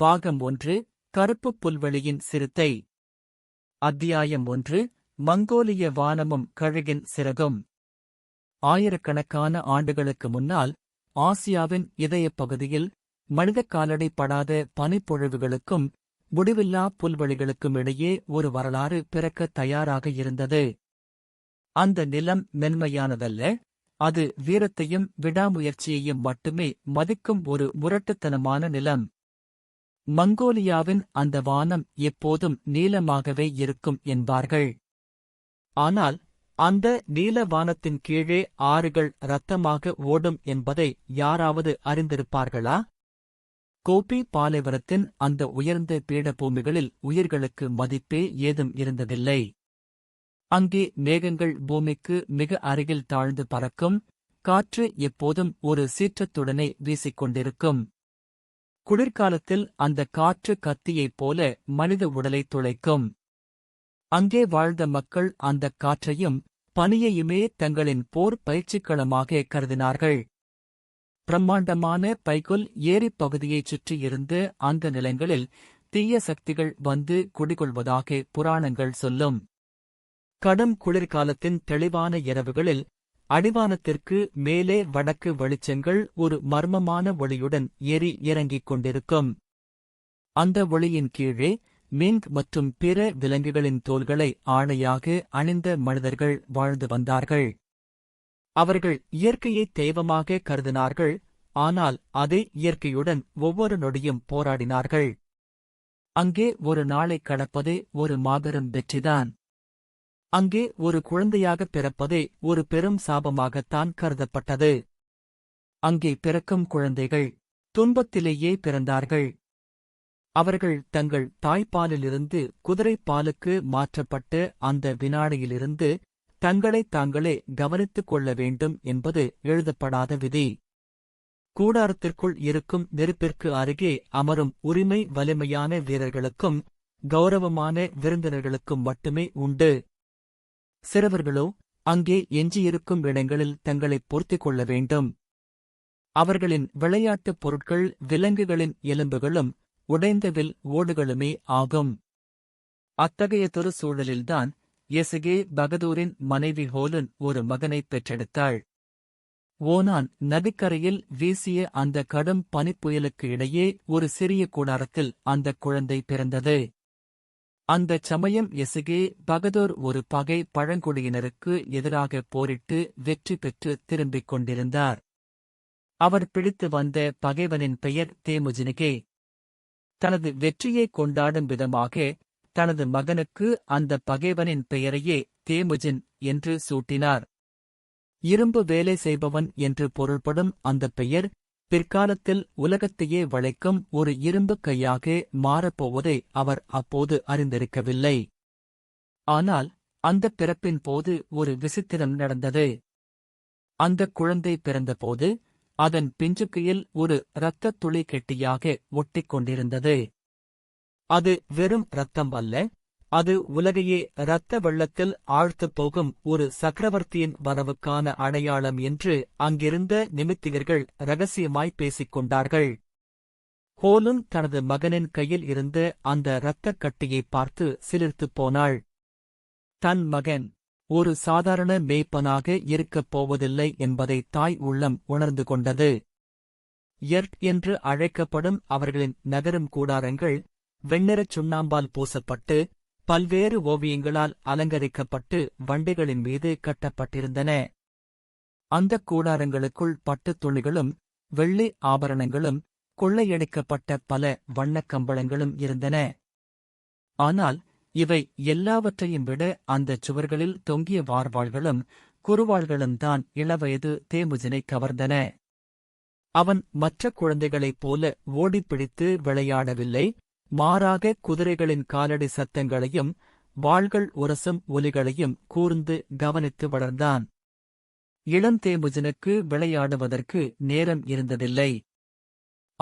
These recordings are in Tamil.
பாகம் ஒன்று கருப்பு புல்வெளியின் சிறுத்தை. அத்தியாயம் ஒன்று மங்கோலிய வானமும் கழுகின் சிறகும். ஆயிரக்கணக்கான ஆண்டுகளுக்கு முன்னால் ஆசியாவின் இதயப் பகுதியில் மனித காலடை படாத பனிப்பொழிவுகளுக்கும் முடிவில்லா புல்வெளிகளுக்கும் இடையே ஒரு வரலாறு பிறக்க தயாராக இருந்தது. அந்த நிலம் மென்மையானதல்ல அது வீரத்தையும் விடாமுயற்சியையும் மட்டுமே மதிக்கும் ஒரு முரட்டுத்தனமான நிலம். மங்கோலியாவின் அந்த வானம் எப்போதும் நீலமாகவே இருக்கும் என்பார்கள். ஆனால் அந்த நீல வானத்தின் கீழே ஆறுகள் இரத்தமாக ஓடும் என்பதை யாராவது அறிந்திருப்பார்களா? கோபி பாலைவரத்தின் அந்த உயர்ந்த பீடபூமிகளில் உயிர்களுக்கு மதிப்பே ஏதும் இருந்ததில்லை. அங்கே மேகங்கள் பூமிக்கு மிக அருகில் தாழ்ந்து பறக்கும் காற்று எப்போதும் ஒரு சீற்றத்துடனே வீசிக்கொண்டிருக்கும். குளிர்காலத்தில் அந்த காற்று கத்தியைப் போல மனித உடலை துளைக்கும். அங்கே வாழ்ந்த மக்கள் அந்தக் காற்றையும் பனியையுமே தங்களின் போர் பயிற்சிக்களமாக கருதினார்கள். பிரம்மாண்டமான பைகுல் ஏரிப் பகுதியைச் சுற்றியிருந்த அந்த நிலங்களில் தீய சக்திகள் வந்து குடிகொள்வதாக புராணங்கள் சொல்லும். கடும் குளிர்காலத்தின் தெளிவான இரவுகளில் அடிவானத்திற்கு மேலே வடக்கு வெளிச்சங்கள் ஒரு மர்மமான ஒளியுடன் ஏறி இறங்கிக் கொண்டிருக்கும். அந்த ஒளியின் கீழே மிங் மற்றும் பிற விலங்குகளின் தோள்களை ஆணையாக அணிந்த மனிதர்கள் வாழ்ந்து வந்தார்கள். அவர்கள் இயற்கையை தெய்வமாக கருதினார்கள் ஆனால் அதே இயற்கையுடன் ஒவ்வொரு நொடியும் போராடினார்கள். அங்கே ஒரு நாளை கடப்பதே ஒரு மாபெரும் வெற்றிதான். அங்கே ஒரு குழந்தையாக பிறப்பதே ஒரு பெரும் சாபமாகத்தான் கருதப்பட்டது. அங்கே பிறக்கும் குழந்தைகள் துன்பத்திலேயே பிறந்தார்கள். அவர்கள் தங்கள் தாய்ப்பாலிலிருந்து குதிரைப்பாலுக்கு மாற்றப்பட்டு அந்த வினாடியிலிருந்து தங்களை தாங்களே கவனித்துக் கொள்ள வேண்டும் என்பது எழுதப்படாத விதி. கூடாரத்திற்குள் இருக்கும் நெருப்பிற்கு அருகே அமரும் உரிமை வலிமையான வீரர்களுக்கும் கௌரவமான விருந்தினர்களுக்கும் மட்டுமே உண்டு. சிறுவர்களோ அங்கே எஞ்சியிருக்கும் இடங்களில் தங்களை பொருத்திக் கொள்ள வேண்டும். அவர்களின் விளையாட்டுப் பொருட்கள் விலங்குகளின் எலும்புகளும் உடைந்தவில் ஓடுகளுமே ஆகும். அத்தகையதொரு சூழலில்தான் எசுகே பகதூரின் மனைவி ஹோலன் ஒரு மகனைப் பெற்றெடுத்தாள். ஓனான் நதிக்கரையில் வீசிய அந்த கடும் பனிப்புயலுக்கு இடையே ஒரு சிறிய கூடாரத்தில் அந்தக் குழந்தை பிறந்தது. அந்தச் சமயம் எசுகே பகதூர் ஒரு பகை பழங்குடியினருக்கு எதிராக போரிட்டு வெற்றி பெற்று திரும்பிக் கொண்டிருந்தார். அவர் பிடித்து வந்த பகைவனின் பெயர் தேமுஜினிகே. தனது வெற்றியை கொண்டாடும் விதமாக தனது மகனுக்கு அந்த பகைவனின் பெயரையே தேமுஜின் என்று சூட்டினார். இரும்பு வேலை செய்பவன் என்று பொருள்படும் அந்த பெயர் பிற்காலத்தில் உலகத்தையே வளைக்கும் ஒரு இரும்பு கையாக மாறப்போவதை அவர் அப்போது அறிந்திருக்கவில்லை. ஆனால் அந்த பிறப்பின் போது ஒரு விசித்திரம் நடந்தது. அந்த குழந்தை பிறந்தபோது அதன் பிஞ்சுக்கையில் ஒரு இரத்தத் துளி கெட்டியாக ஒட்டிக் கொண்டிருந்தது. அது வெறும் இரத்தம் அல்ல அது உலகையே இரத்த வெள்ளத்தில் ஆழ்த்தப் போகும் ஒரு சக்கரவர்த்தியின் வரவுக்கான அடையாளம் என்று அங்கிருந்த நிமித்திகர்கள் ரகசியமாய் பேசிக் கொண்டார்கள் ஹோலுன் தனது மகனின் கையில் இருந்த அந்த இரத்தக் கட்டியை பார்த்து சிலிர்த்துப் போனாள். தன் மகன் ஒரு சாதாரண மேய்ப்பனாக இருக்கப் போவதில்லை என்பதை தாய் உள்ளம் உணர்ந்து கொண்டது. எர்ட் என்று அழைக்கப்படும் அவர்களின் நகரும் கூடாரங்கள் வெண்ணிறச் சுண்ணாம்பால் பூசப்பட்டு பல்வேறு ஓவியங்களால் அலங்கரிக்கப்பட்டு வண்டிகளின் மீது கட்டப்பட்டிருந்தன. அந்தக் கூடாரங்களுக்குள் பட்டுத் துணிகளும் வெள்ளி ஆபரணங்களும் கொள்ளையடிக்கப்பட்ட பல வண்ணக் கம்பளங்களும் இருந்தன. ஆனால் இவை எல்லாவற்றையும் விட அந்தச் சுவர்களில் தொங்கிய வார்வாள்களும் குறுவாள்களும் தான் இளவயது தேமுஜினை கவர்ந்தன. அவன் மற்ற குழந்தைகளைப் போல ஓடிப்பிடித்து விளையாடவில்லை மாறாக குதிரைகளின் காலடி சத்தங்களையும் வாள்கள் உரசும் ஒலிகளையும் கூர்ந்து கவனித்து வளர்ந்தான். இளந்தேமுஜனுக்கு விளையாடுவதற்கு நேரம் இருந்ததில்லை.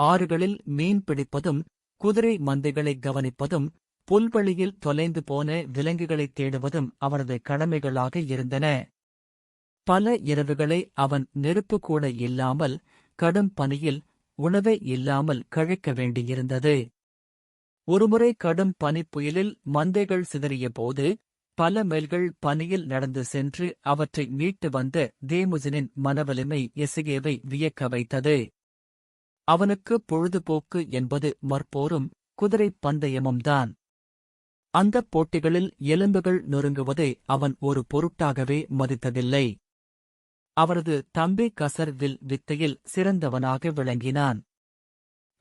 ஆறுகளில் மீன் பிடிப்பதும் குதிரை மந்தைகளை கவனிப்பதும் புல்வெளியில் தொலைந்து போன விலங்குகளைத் தேடுவதும் அவரது கடமைகளாக இருந்தன. பல இரவுகளை அவன் நெருப்பு கூட இல்லாமல் கடும் பனியில் உணவே இல்லாமல் கழிக்க வேண்டியிருந்தது. ஒருமுறை கடும் பனிப்புயலில் மந்தைகள் சிதறிய போது பல மைல்கள் பனியில் நடந்து சென்று அவற்றை மீட்டு வந்த தேமுஜனின் மனவலிமை எசுகேவை வியக்க வைத்தது. அவனுக்கு பொழுதுபோக்கு என்பது மற்போரும் குதிரைப் பந்தயமும்தான். அந்தப் போட்டிகளில் எலும்புகள் நொறுங்குவதை அவன் ஒரு பொருட்டாகவே மதித்ததில்லை. அவரது தம்பி கசர் வில் வித்தையில் சிறந்தவனாக விளங்கினான்.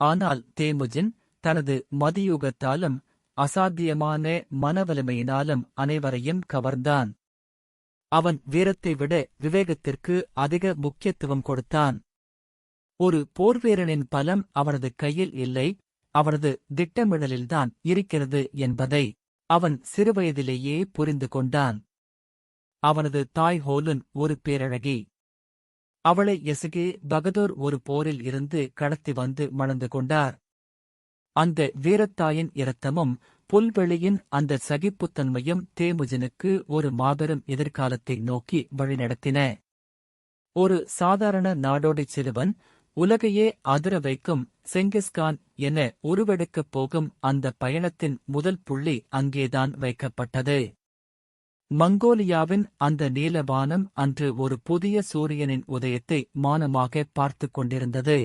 ஆனால் தேமுஜின் தனது மதியுகத்தாலும் அசாத்தியமான மனவலிமையினாலும் அனைவரையும் கவர்ந்தான். அவன் வீரத்தை விட விவேகத்திற்கு அதிக முக்கியத்துவம் கொடுத்தான். ஒரு போர்வீரனின் பலம் அவனது கையில் இல்லை அவனது திட்டமிடலில்தான் இருக்கிறது என்பதை அவன் சிறுவயதிலேயே புரிந்து கொண்டான். அவனது தாய் ஹோலுன் ஒரு பேரழகி. அவளை எசுகே பகதூர் ஒரு போரில் இருந்து கடத்தி வந்து மணந்து கொண்டார். அந்த வீரத்தாயின் இரத்தமும் புல்வெளியின் அந்த சகிப்புத்தன்மையும் தேமுஜனுக்கு ஒரு மாபெரும் எதிர்காலத்தை நோக்கி வழிநடத்தின. ஒரு சாதாரண நாடோடிச் சிறுவன் உலகையே அதிர வைக்கும் செங்கிஸ்கான் என உருவெடுக்கப் போகும் அந்த பயணத்தின் முதல் புள்ளி அங்கேதான் வைக்கப்பட்டது. மங்கோலியாவின் அந்த நீலவானம் அன்று ஒரு புதிய சூரியனின் உதயத்தை மானமாக பார்த்துக் கொண்டிருந்தது.